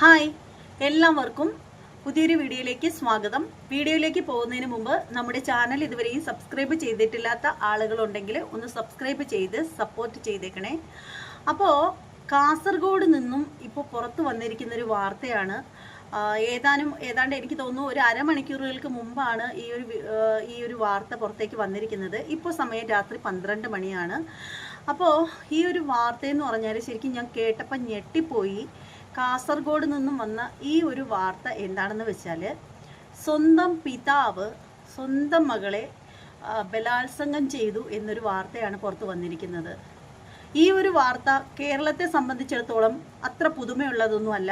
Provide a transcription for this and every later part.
Hi. എല്ലാവർക്കും പുതിയൊരു വീഡിയോയിലേക്ക് സ്വാഗതം. വീഡിയോയിലേക്ക് പോകുന്നതിന് മുമ്പ് നമ്മുടെ ചാനൽ ഇതുവരെയും സബ്സ്ക്രൈബ് ചെയ്തിട്ടില്ലാത്ത ആളുകളുണ്ടെങ്കിൽ ഒന്ന് സബ്സ്ക്രൈബ് ചെയ്ത് സപ്പോർട്ട് ചെയ്തേക്കണേ. അപ്പോൾ കാസർഗോഡ് നിന്നും ഇപ്പോൾ പുറത്ത് വന്നിരിക്കുന്ന ഒരു വാർത്തയാണ് ഏതാനും ഏതാണ്ട് എനിക്ക് തോന്നുന്നു ഒരു അരമണിക്കൂറുകൾക്ക് മുമ്പാണ് ഈ ഒരു ഈ ഒരു വാർത്ത പുറത്തേക്ക് വന്നിരിക്കുന്നത്. ഇപ്പോൾ സമയം രാത്രി പന്ത്രണ്ട് മണിയാണ്. അപ്പോൾ ഈ ഒരു വാർത്തയെന്ന് പറഞ്ഞാൽ ശരിക്കും ഞാൻ കേട്ടപ്പോൾ ഞെട്ടിപ്പോയി. കാസർഗോഡ് നിന്നും വന്ന ഈ ഒരു വാർത്ത എന്താണെന്ന് വെച്ചാൽ സ്വന്തം പിതാവ് സ്വന്തം മകളെ ബലാത്സംഗം ചെയ്തു എന്നൊരു വാർത്തയാണ് പുറത്തു വന്നിരിക്കുന്നത്. ഈ ഒരു വാർത്ത കേരളത്തെ സംബന്ധിച്ചിടത്തോളം അത്ര പുതുമയുള്ളതൊന്നുമല്ല.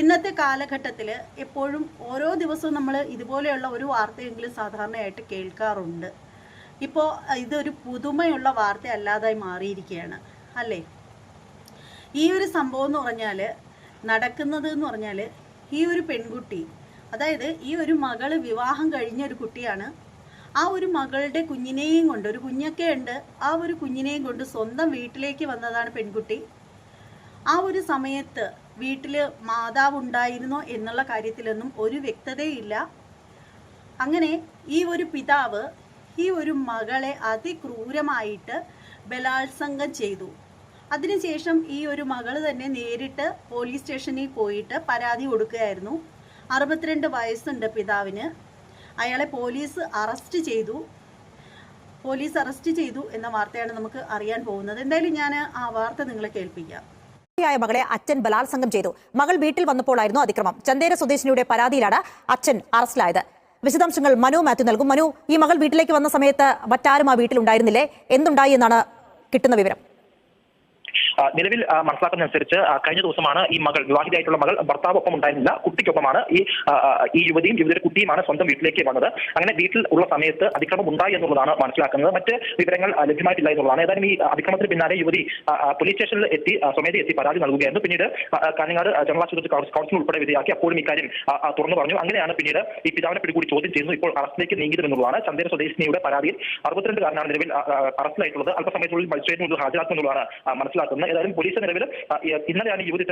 ഇന്നത്തെ കാലഘട്ടത്തിൽ എപ്പോഴും ഓരോ ദിവസവും നമ്മൾ ഇതുപോലെയുള്ള ഒരു വാർത്തയെങ്കിലും സാധാരണയായിട്ട് കേൾക്കാറുണ്ട്. ഇപ്പോൾ ഇതൊരു പുതുമയുള്ള വാർത്ത അല്ലാതായി മാറിയിരിക്കുകയാണ് അല്ലേ? ഈ ഒരു സംഭവം എന്ന് പറഞ്ഞാൽ നടക്കുന്നത് എന്ന് പറഞ്ഞാൽ ഈ ഒരു പെൺകുട്ടി അതായത് ഈ ഒരു മകൾ വിവാഹം കഴിഞ്ഞ ഒരു കുട്ടിയാണ്. ആ ഒരു മകളുടെ കുഞ്ഞിനെയും കൊണ്ട് ഒരു കുഞ്ഞൊക്കെ ഉണ്ട് ആ ഒരു കുഞ്ഞിനെയും കൊണ്ട് സ്വന്തം വീട്ടിലേക്ക് വന്നതാണ് പെൺകുട്ടി. ആ ഒരു സമയത്ത് വീട്ടിൽ മാതാവ് ഉണ്ടായിരുന്നോ എന്നുള്ള കാര്യത്തിലൊന്നും ഒരു വ്യക്തതയില്ല. അങ്ങനെ ഈ ഒരു പിതാവ് ഈ ഒരു മകളെ അതിക്രൂരമായിട്ട് ബലാത്സംഗം ചെയ്തു. അതിനുശേഷം ഈ ഒരു മകൾ തന്നെ നേരിട്ട് പോലീസ് സ്റ്റേഷനിൽ പോയിട്ട് പരാതി കൊടുക്കുകയായിരുന്നു. അറുപത്തിരണ്ട് വയസ്സുണ്ട് പിതാവിന്. അയാളെ പോലീസ് അറസ്റ്റ് ചെയ്തു. പോലീസ് അറസ്റ്റ് ചെയ്തു എന്ന വാർത്തയാണ് നമുക്ക് അറിയാൻ പോകുന്നത്. എന്തായാലും ഞാൻ ആ വാർത്ത നിങ്ങളെ കേൾപ്പിക്കാം. ായ മകളെ അച്ഛൻ ബലാത്സംഗം ചെയ്തു. മകൾ വീട്ടിൽ വന്നപ്പോഴായിരുന്നു അതിക്രമം. ചന്തേര സ്വദേശിനിയുടെ പരാതിയിലാണ് അച്ഛൻ അറസ്റ്റിലായത്. വിശദാംശങ്ങൾ മനു മാത്യു നൽകും. മനു ഈ മകൾ വീട്ടിലേക്ക് വന്ന സമയത്ത് മറ്റാരും ആ വീട്ടിലുണ്ടായിരുന്നില്ലേ? എന്തുണ്ടായി എന്നാണ് കിട്ടുന്ന വിവരം. നിലവിൽ മനസ്സിലാക്കുന്നതനുസരിച്ച് കഴിഞ്ഞ ദിവസമാണ് ഈ മകൾ വിവാഹിതയായിട്ടുള്ള മകൾ ഭർത്താവൊപ്പം ഉണ്ടായിരുന്നില്ല. കുട്ടിക്കൊപ്പമാണ് ഈ ഈ യുവതിയും യുവതിയുടെ കുട്ടിയുമാണ് സ്വന്തം വീട്ടിലേക്ക് വന്നത്. അങ്ങനെ വീട്ടിൽ ഉള്ള സമയത്ത് അതിക്രമം ഉണ്ടായി എന്നുള്ളതാണ് മനസ്സിലാക്കുന്നത്. മറ്റ് വിവരങ്ങൾ ലഭ്യമായിട്ടില്ല എന്നുള്ളതാണ്. ഏതായാലും ഈ അതിക്രമത്തിന് പിന്നാലെ യുവതി പോലീസ് സ്റ്റേഷനിൽ എത്തി സ്വമേധി എത്തി പരാതി നൽകുകയായിരുന്നു. പിന്നീട് കാഞ്ഞങ്ങാട് ജനറൽ ആശുപത്രി കൗൺസിൽ ഉൾപ്പെടെ വിധേയാക്കി അപ്പോഴും ഇക്കാര്യം തുറന്നു പറഞ്ഞു. അങ്ങനെയാണ് പിന്നീട് ഈ പിതാവിനെ പിടികൂടി ചോദ്യം ചെയ്യുന്നു ഇപ്പോൾ അറസ്റ്റിലേക്ക് നീങ്ങിയതെന്നുള്ളതാണ് ചന്ദേര സ്വദേശിനിയുടെ പരാതിയിൽ അറുപത്തിരണ്ടുകാരനാണ് നിലവിൽ ആ, ആ, അറസ്റ്റിലായിട്ടുള്ളത്. അല്പസമയത്തുള്ളിൽ മജിസ്ട്രേറ്റിന് മുന്നിൽ ഹാജരാക്കുമെന്നുള്ളതാണ് മനസ്സിലാക്കുന്നത്. ഏതായാലും പോലീസ് നിലവിൽ ഇന്നലെയാണ് യുവതി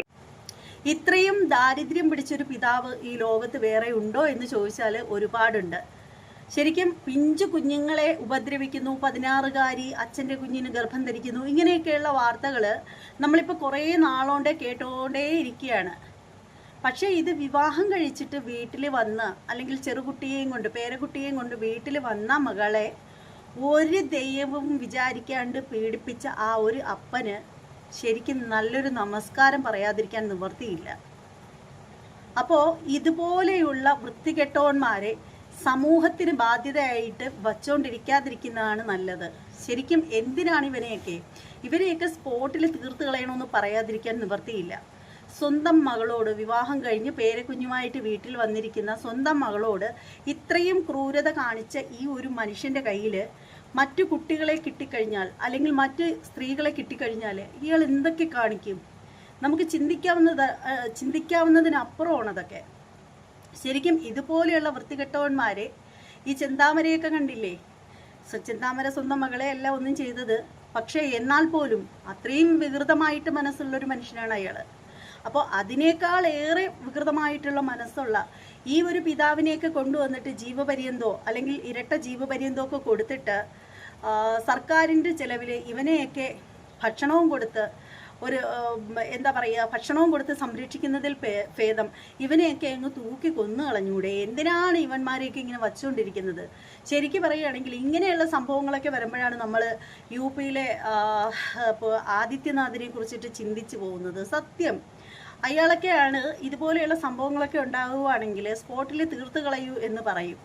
ഇത്രയും ദാരിദ്ര്യം പിടിച്ചൊരു പിതാവ് ഈ ലോകത്ത് വേറെ ഉണ്ടോ എന്ന് ചോദിച്ചാൽ ഒരുപാടുണ്ട്. ശരിക്കും പിഞ്ചു കുഞ്ഞുങ്ങളെ ഉപദ്രവിക്കുന്നു പതിനാറുകാരി അച്ഛന്റെ കുഞ്ഞിന് ഗർഭം ധരിക്കുന്നു ഇങ്ങനെയൊക്കെയുള്ള വാർത്തകൾ നമ്മളിപ്പോൾ കുറേ നാളോണ്ടേ കേട്ടോണ്ടേ ഇരിക്കുകയാണ്. പക്ഷേ ഇത് വിവാഹം കഴിച്ചിട്ട് വീട്ടിൽ വന്ന് അല്ലെങ്കിൽ ചെറുകുട്ടിയെയും കൊണ്ട് പേരക്കുട്ടിയെയും കൊണ്ട് വീട്ടിൽ വന്ന മകളെ ഒരു ദൈവവും വിചാരിക്കാണ്ട് പീഡിപ്പിച്ച ആ ഒരു അപ്പന് ശരിക്കും നല്ലൊരു നമസ്കാരം പറയാതിരിക്കാൻ നിവർത്തിയില്ല അപ്പോൾ ഇതുപോലെയുള്ള വൃത്തികെട്ടവന്മാരെ സമൂഹത്തിന് ബാധ്യതയായിട്ട് വച്ചുകൊണ്ടിരിക്കാതിരിക്കുന്നതാണ് നല്ലത്. ശരിക്കും എന്തിനാണ് ഇവനെയൊക്കെ? ഇവരെയൊക്കെ സ്പോട്ടിൽ തീർത്ത് കളയണമെന്ന് പറയാതിരിക്കാൻ നിവർത്തിയില്ല സ്വന്തം മകളോട് വിവാഹം കഴിഞ്ഞ് പേരക്കുഞ്ഞുമായിട്ട് വീട്ടിൽ വന്നിരിക്കുന്ന സ്വന്തം മകളോട് ഇത്രയും ക്രൂരത കാണിച്ച ഈ ഒരു മനുഷ്യന്റെ കയ്യിൽ മറ്റു കുട്ടികളെ കിട്ടിക്കഴിഞ്ഞാൽ അല്ലെങ്കിൽ മറ്റ് സ്ത്രീകളെ കിട്ടിക്കഴിഞ്ഞാൽ ഇയാൾ എന്തൊക്കെ കാണിക്കും? നമുക്ക് ചിന്തിക്കാവുന്നത് ചിന്തിക്കാവുന്നതിനപ്പുറമാണ് അതൊക്കെ. ശരിക്കും ഇതുപോലെയുള്ള വൃത്തികെട്ടവന്മാരെ ഈ ചെന്താമരയൊക്കെ കണ്ടില്ലേ? ചെന്താമര സ്വന്തം മകളെ അല്ല ഒന്നും ചെയ്തത്. പക്ഷേ എന്നാൽ പോലും അത്രയും വികൃതമായിട്ട് മനസ്സുള്ള ഒരു മനുഷ്യനാണ് അയാൾ അപ്പോൾ അതിനേക്കാൾ ഏറെ വികൃതമായിട്ടുള്ള മനസ്സുള്ള ഈ ഒരു പിതാവിനെയൊക്കെ കൊണ്ടുവന്നിട്ട് ജീവപര്യന്തോ അല്ലെങ്കിൽ ഇരട്ട ജീവപര്യന്തോ ഒക്കെ കൊടുത്തിട്ട് സർക്കാരിന്റെ ചിലവിൽ ഇവനെയൊക്കെ ഭക്ഷണവും കൊടുത്ത് ഒരു എന്താ പറയുക ഭക്ഷണവും കൊടുത്ത് സംരക്ഷിക്കുന്നതിൽ ഭേദം. ഇവനെയൊക്കെ അങ്ങ് തൂക്കി കൊന്നു കളഞ്ഞൂടെ. എന്തിനാണ് ഇവന്മാരെയൊക്കെ ഇങ്ങനെ വച്ചുകൊണ്ടിരിക്കുന്നത്? ശരിക്കും പറയുകയാണെങ്കിൽ ഇങ്ങനെയുള്ള സംഭവങ്ങളൊക്കെ വരുമ്പോഴാണ് നമ്മൾ യു പിയിലെ ആദിത്യനാഥിനെ കുറിച്ചിട്ട് ചിന്തിച്ചു പോകുന്നത്. സത്യം. അയാളൊക്കെയാണ് ഇതുപോലെയുള്ള സംഭവങ്ങളൊക്കെ ഉണ്ടാകുവാണെങ്കിൽ സ്പോട്ടിൽ തീർത്ത് കളയൂ എന്ന് പറയും.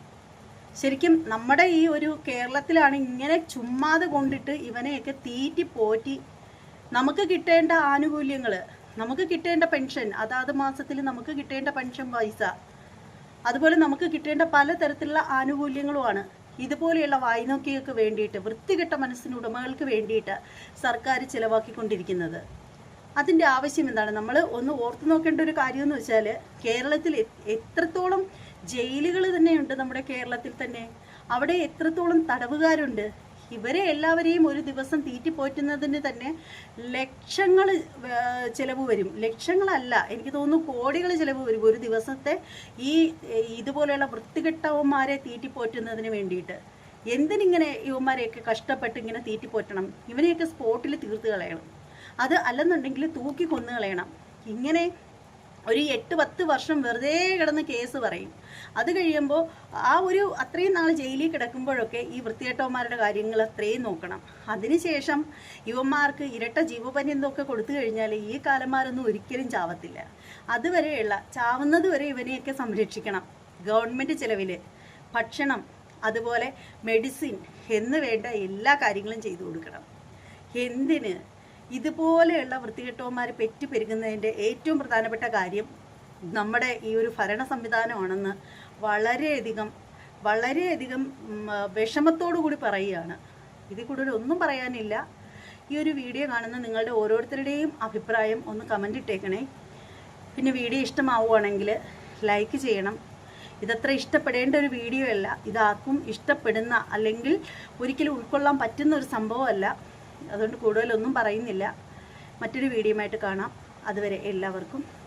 ശരിക്കും നമ്മുടെ ഈ ഒരു കേരളത്തിലാണ് ഇങ്ങനെ ചുമ്മാതെ കൊണ്ടിട്ട് ഇവനെയൊക്കെ തീറ്റി പോറ്റി നമുക്ക് കിട്ടേണ്ട ആനുകൂല്യങ്ങൾ നമുക്ക് കിട്ടേണ്ട പെൻഷൻ അതാത് മാസത്തിൽ നമുക്ക് കിട്ടേണ്ട പെൻഷൻ പൈസ അതുപോലെ നമുക്ക് കിട്ടേണ്ട പലതരത്തിലുള്ള ആനുകൂല്യങ്ങളുമാണ്. ഇതുപോലെയുള്ള വായ്നോക്കികൾക്ക് വേണ്ടിയിട്ട് വൃത്തികെട്ട മനസ്സിന് ഉടമകൾക്ക് വേണ്ടിയിട്ട് സർക്കാർ ചിലവാക്കിക്കൊണ്ടിരിക്കുന്നത്. അതിന്റെ ആവശ്യം എന്താണ്? നമ്മൾ ഒന്ന് ഓർത്തു നോക്കേണ്ട ഒരു കാര്യമെന്ന് വെച്ചാൽ കേരളത്തിൽ എത്രത്തോളം ജയിലുകൾ തന്നെയുണ്ട് നമ്മുടെ കേരളത്തിൽ തന്നെ. അവിടെ എത്രത്തോളം തടവുകാരുണ്ട്. ഇവരെ എല്ലാവരെയും ഒരു ദിവസം തീറ്റിപ്പോറ്റുന്നതിന് തന്നെ ലക്ഷങ്ങൾ ചിലവ് വരും. ലക്ഷങ്ങളല്ല എനിക്ക് തോന്നുന്നു കോടികൾ ചിലവ് വരും ഒരു ദിവസത്തെ ഈ ഇതുപോലെയുള്ള വൃത്തികെട്ടവന്മാരെ തീറ്റിപ്പോറ്റുന്നതിന് വേണ്ടിയിട്ട്. എന്തിനിങ്ങനെ ഇവന്മാരെയൊക്കെ കഷ്ടപ്പെട്ട് ഇങ്ങനെ തീറ്റിപ്പോറ്റണം ഇവനെയൊക്കെ സ്പോട്ടിൽ തീർത്ത് കളയണം. അത് അല്ലെന്നുണ്ടെങ്കിൽ തൂക്കി കൊന്നു കളയണം. ഇങ്ങനെ ഒരു എട്ട് പത്ത് വർഷം വെറുതെ കിടന്ന് കേസ് പറയും. അത് കഴിയുമ്പോൾ ആ ഒരു അത്രയും നാൾ ജയിലിൽ കിടക്കുമ്പോഴൊക്കെ ഈ വൃത്തികെട്ടവന്മാരുടെ കാര്യങ്ങൾ അത്രയും നോക്കണം. അതിനുശേഷം ഇവന്മാർക്ക് ഇരട്ട ജീവപര്യന്തമൊക്കെ കൊടുത്തു കഴിഞ്ഞാൽ ഈ കാലന്മാരൊന്നും ഒരിക്കലും ചാവത്തില്ല. അതുവരെയുള്ള ചാവുന്നത് വരെ ഇവനെയൊക്കെ സംരക്ഷിക്കണം. ഗവൺമെന്റ് ചിലവിൽ ഭക്ഷണം അതുപോലെ മെഡിസിൻ എന്ന് വേണ്ട എല്ലാ കാര്യങ്ങളും ചെയ്തു കൊടുക്കണം. എന്തിന്? ഇതുപോലെയുള്ള വൃത്തികെട്ടവന്മാർ പെറ്റി പെരുകുന്നതിന്റെ ഏറ്റവും പ്രധാനപ്പെട്ട കാര്യം നമ്മുടെ ഈ ഒരു ഭരണ സംവിധാനമാണെന്ന് വളരെയധികം വളരെയധികം വിഷമത്തോടു കൂടി പറയുകയാണ്. ഇതിൽ കൂടുതൽ ഒന്നും പറയാനില്ല. ഈ ഒരു വീഡിയോ കാണുന്ന നിങ്ങളുടെ ഓരോരുത്തരുടെയും അഭിപ്രായം ഒന്ന് കമന്റ് ഇട്ടേക്കണേ. പിന്നെ വീഡിയോ ഇഷ്ടമാവുകയാണെങ്കിൽ ലൈക്ക് ചെയ്യണം. ഇതത്ര ഇഷ്ടപ്പെടേണ്ട ഒരു വീഡിയോ അല്ല. ഇതാർക്കും ഇഷ്ടപ്പെടുന്ന അല്ലെങ്കിൽ ഒരിക്കലും ഉൾക്കൊള്ളാൻ പറ്റുന്ന ഒരു സംഭവമല്ല. അതുകൊണ്ട് കൂടുതലൊന്നും പറയുന്നില്ല. മറ്റൊരു വീഡിയോയുമായിട്ട് കാണാം. അതുവരെ എല്ലാവർക്കും